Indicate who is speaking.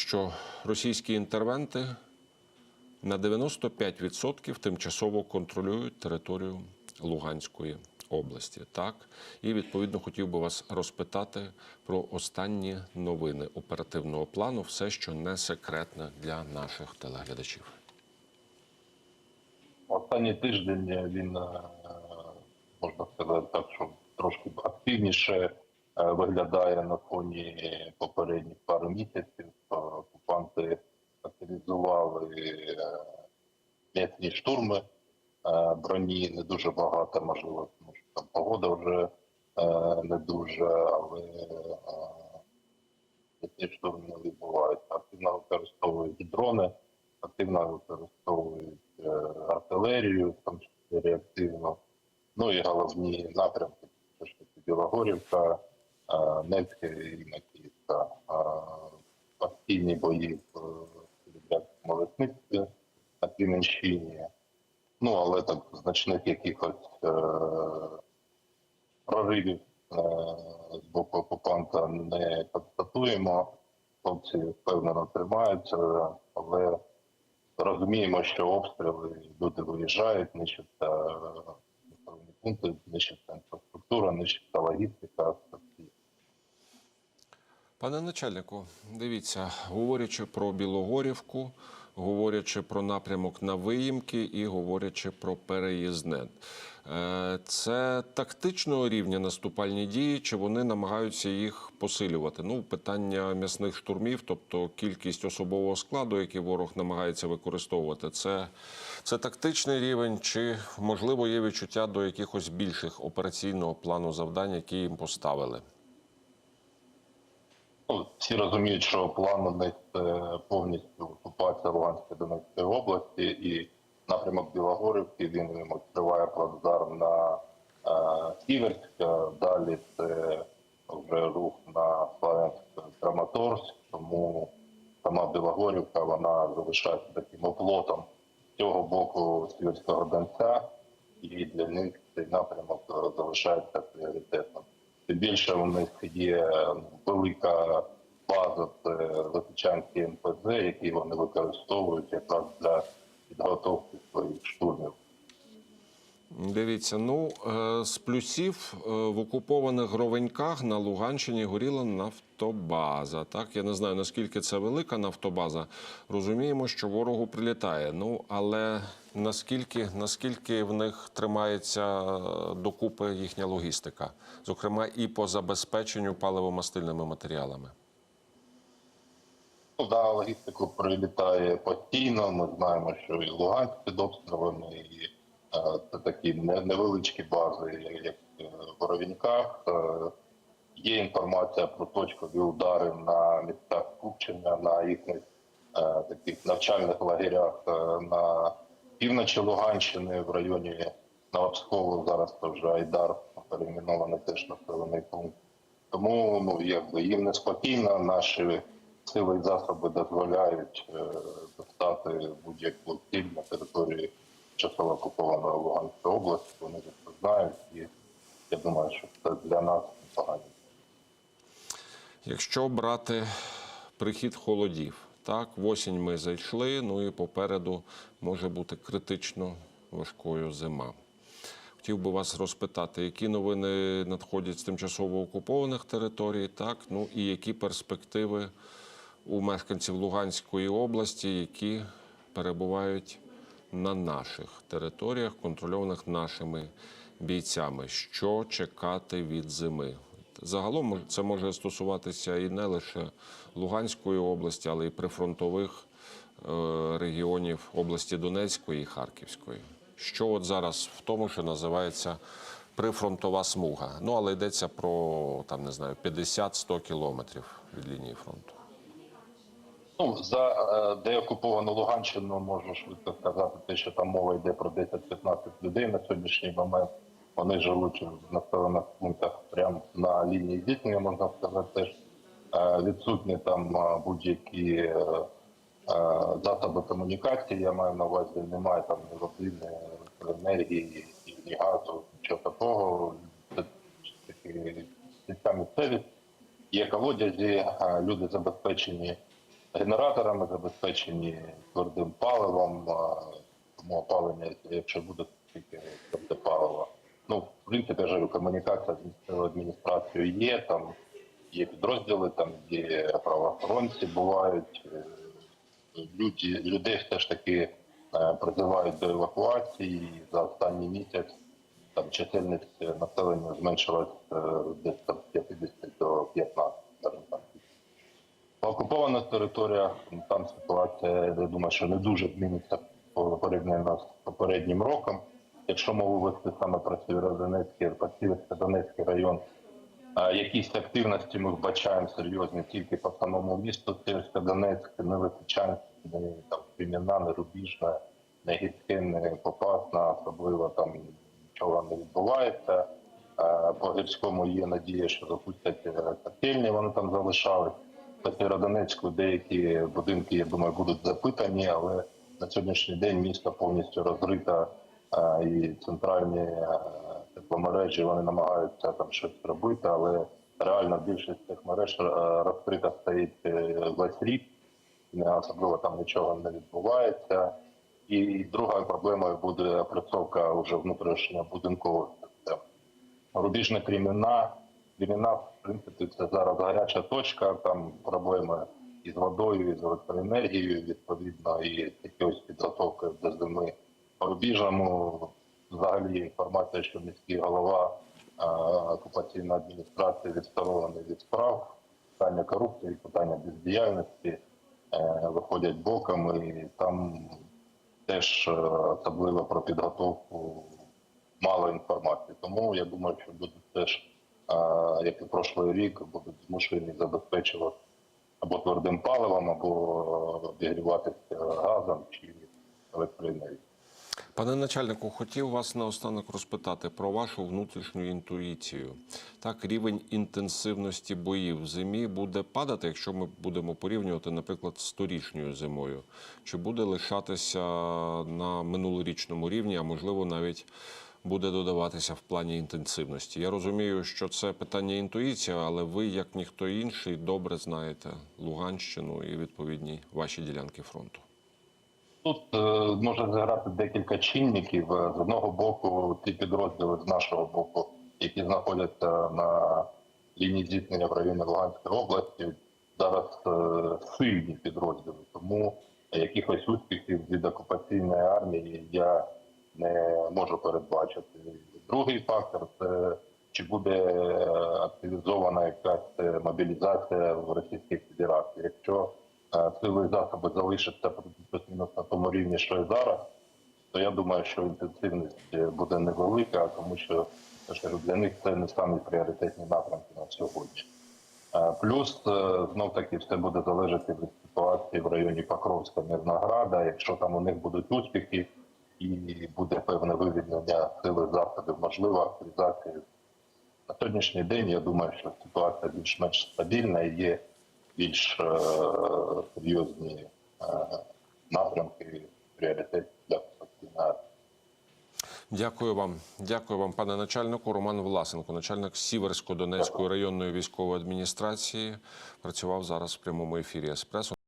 Speaker 1: що російські інтервенти на 95% тимчасово контролюють територію Луганської області. Так, і відповідно хотів би вас розпитати про останні новини оперативного плану, все, що не секретне для наших телеглядачів.
Speaker 2: Останній тиждень він е, можна сказати так, що трошки активніше виглядає на фоні попередніх пару місяців. Е, Окупанти активізували е, м'ясні штурми е, броні, не дуже багато, можливо, тому що там погода вже е, не дуже, але е, м'ясні штурми не відбуваються. Активно використовують дрони, активно використовують е, артилерію, там реактивно. Ну і головні напрямки це ж таки Білогорівка, е, Невське і. Е, Постійні бої в лесництві на Півненщині. Ну, але так значних якихось е, проривів е, з боку окупанта не констатуємо. Хлопці впевнено тримаються, але розуміємо, що обстріли люди виїжджають, нищаться населені пункти, нищиться інфраструктура, нищиться логістика.
Speaker 1: Пане начальнику, дивіться, говорячи про Білогорівку, говорячи про напрямок на виїмки і говорячи про переїзне. Е, Це тактичного рівня наступальні дії, чи вони намагаються їх посилювати? Ну, питання м'ясних штурмів, тобто кількість особового складу, який ворог намагається використовувати, це, це тактичний рівень, чи можливо є відчуття до якихось більших операційного плану завдань, які їм поставили?
Speaker 2: Ну, всі розуміють, що план у них повністю окупація Луганської Донецької області і напрямок Білогорівки він відкриває плацдарм на е, Сіверськ, е, далі це вже рух на Славянськ Краматорськ, тому сама Білогорівка вона залишається таким оплотом цього боку Сіверського Донця, і для них цей напрямок е, залишається пріоритетним. Тим більше у них є велика база це Лисичанський МПЗ, які вони використовують якраз для підготовки своїх штурмів.
Speaker 1: Дивіться, ну е, з плюсів е, в окупованих гровеньках на Луганщині горіла нафтобаза. Так, я не знаю наскільки це велика нафтобаза. Розуміємо, що ворогу прилітає. Ну але наскільки, наскільки в них тримається е, докупи їхня логістика, зокрема і по забезпеченню паливомастильними матеріалами.
Speaker 2: Ну, да, логістику прилітає постійно. Ми знаємо, що і Луганськ під обстрілами, і е, це такі невеличкі бази, як е, в Боровіньках. Е, є інформація про точкові удари на місцях скупчення, на їхніх таких навчальних лагерях на півночі Луганщини в районі Новопскову. Зараз це вже Айдар перейменований теж населений пункт. Тому ну якби їм неспокійно, наші сили і засоби дозволяють е, достати будь-яку ціль на території часово окупованої Луганської області. Вони це знають, і я думаю, що це для нас погано.
Speaker 1: Якщо брати прихід холодів, так, в осінь ми зайшли, ну і попереду може бути критично важкою зима. Хотів би вас розпитати, які новини надходять з тимчасово окупованих територій, так, ну і які перспективи у мешканців Луганської області, які перебувають на наших територіях, контрольованих нашими бійцями. Що чекати від зими? Загалом це може стосуватися і не лише Луганської області, але й прифронтових е, регіонів області Донецької і Харківської. Що от зараз в тому, що називається прифронтова смуга. Ну але йдеться про там не знаю 50-100 кілометрів від лінії фронту.
Speaker 2: Ну, за е, деокуповану Луганщину можна швидко сказати, те, що там мова йде про 10-15 людей на сьогоднішній момент. Вони живуть в населених пунктах прямо на лінії зіткнення, можна сказати, теж Е, відсутні там е, будь-які е, засоби комунікації. Я маю на увазі, немає там ні води, електроенергії, ні газу, нічого такого. Це такі сільська місцевість. Є колодязі, люди забезпечені генераторами, забезпечені твердим паливом, тому опалення, якщо буде тільки тверде паливо. Принципі, ж комунікація з місцевою адміністрацією є, там є підрозділи, там є правоохоронці, бувають. е, Люди, людей все ж таки е, призивають до евакуації. За останній місяць там чисельність населення зменшилась е, десь з 50 до 15, скажімо так. По окупованих територіях ну, там ситуація, я думаю, що не дуже зміниться по- порівняно з попереднім роком. Якщо мову вести саме про Сєвєродонецький, про Сєвєродонецький район, якісь активності ми вбачаємо серйозні тільки по самому місту Сєвєродонецьк, не Лисичанськ, не там Кремінна, не Рубіжне, не Гірське, не Попасна, особливо там нічого не відбувається. По Гірському є надія, що запустять е, котельні, вони там залишались. По Сєвєродонецьку деякі будинки, я думаю, будуть запитані, але на сьогоднішній день місто повністю розрите і центральні е, тепломережі вони намагаються там щось робити, але реально більшість цих мереж е, розкрита стоїть е, весь рік, особливо там нічого не відбувається. І другою проблемою буде опрацьовка вже внутрішньо будинкових систем. Рубіжна Кремінна. Кремінна, в принципі, це зараз гаряча точка, там проблеми із водою, із електроенергією, відповідно, і якоюсь підготовкою до зими. Рубіжному взагалі інформація, що міський голова е, окупаційної адміністрації відсторонений від справ, питання корупції, питання бездіяльності е, виходять боком, і там теж е, особливо про підготовку мало інформації. Тому я думаю, що будуть теж, як і прошлий рік, будуть змушені забезпечувати або твердим паливом, або обігріватися газом чи електроенергією.
Speaker 1: Пане начальнику, хотів вас наостанок розпитати про вашу внутрішню інтуїцію. Так, рівень інтенсивності боїв в зимі буде падати, якщо ми будемо порівнювати, наприклад, з торішньою зимою. Чи буде лишатися на минулорічному рівні, а можливо навіть буде додаватися в плані інтенсивності? Я розумію, що це питання інтуїції, але ви, як ніхто інший, добре знаєте Луганщину і відповідні ваші ділянки фронту.
Speaker 2: Тут е, може зіграти декілька чинників. Е, З одного боку, ті підрозділи з нашого боку, які знаходяться на лінії зіткнення в районі Луганської області, зараз е, сильні підрозділи. Тому якихось успіхів від окупаційної армії я не можу передбачити. Другий фактор це чи буде е, активізована якась е, мобілізація в Російській Федерації. Якщо сили і засоби залишаться плюс-мінус на тому рівні, що і зараз, то я думаю, що інтенсивність е, буде невелика, тому що для них це не самі пріоритетні напрямки на сьогодні. Е, Плюс знов таки все буде залежати від ситуації в районі Покровська Мирнограда. Якщо там у них будуть успіхи і буде певне вивільнення сили засобів, можливо, активізація. На сьогоднішній день я думаю, що ситуація більш-менш стабільна і є більш е, серйозні е, напрямки пріоритетів для окупаційної.
Speaker 1: Дякую вам. Дякую вам, пане начальнику. Роман Власенко, начальник Сіверсько-Донецької районної військової адміністрації, працював зараз в прямому ефірі Еспресо.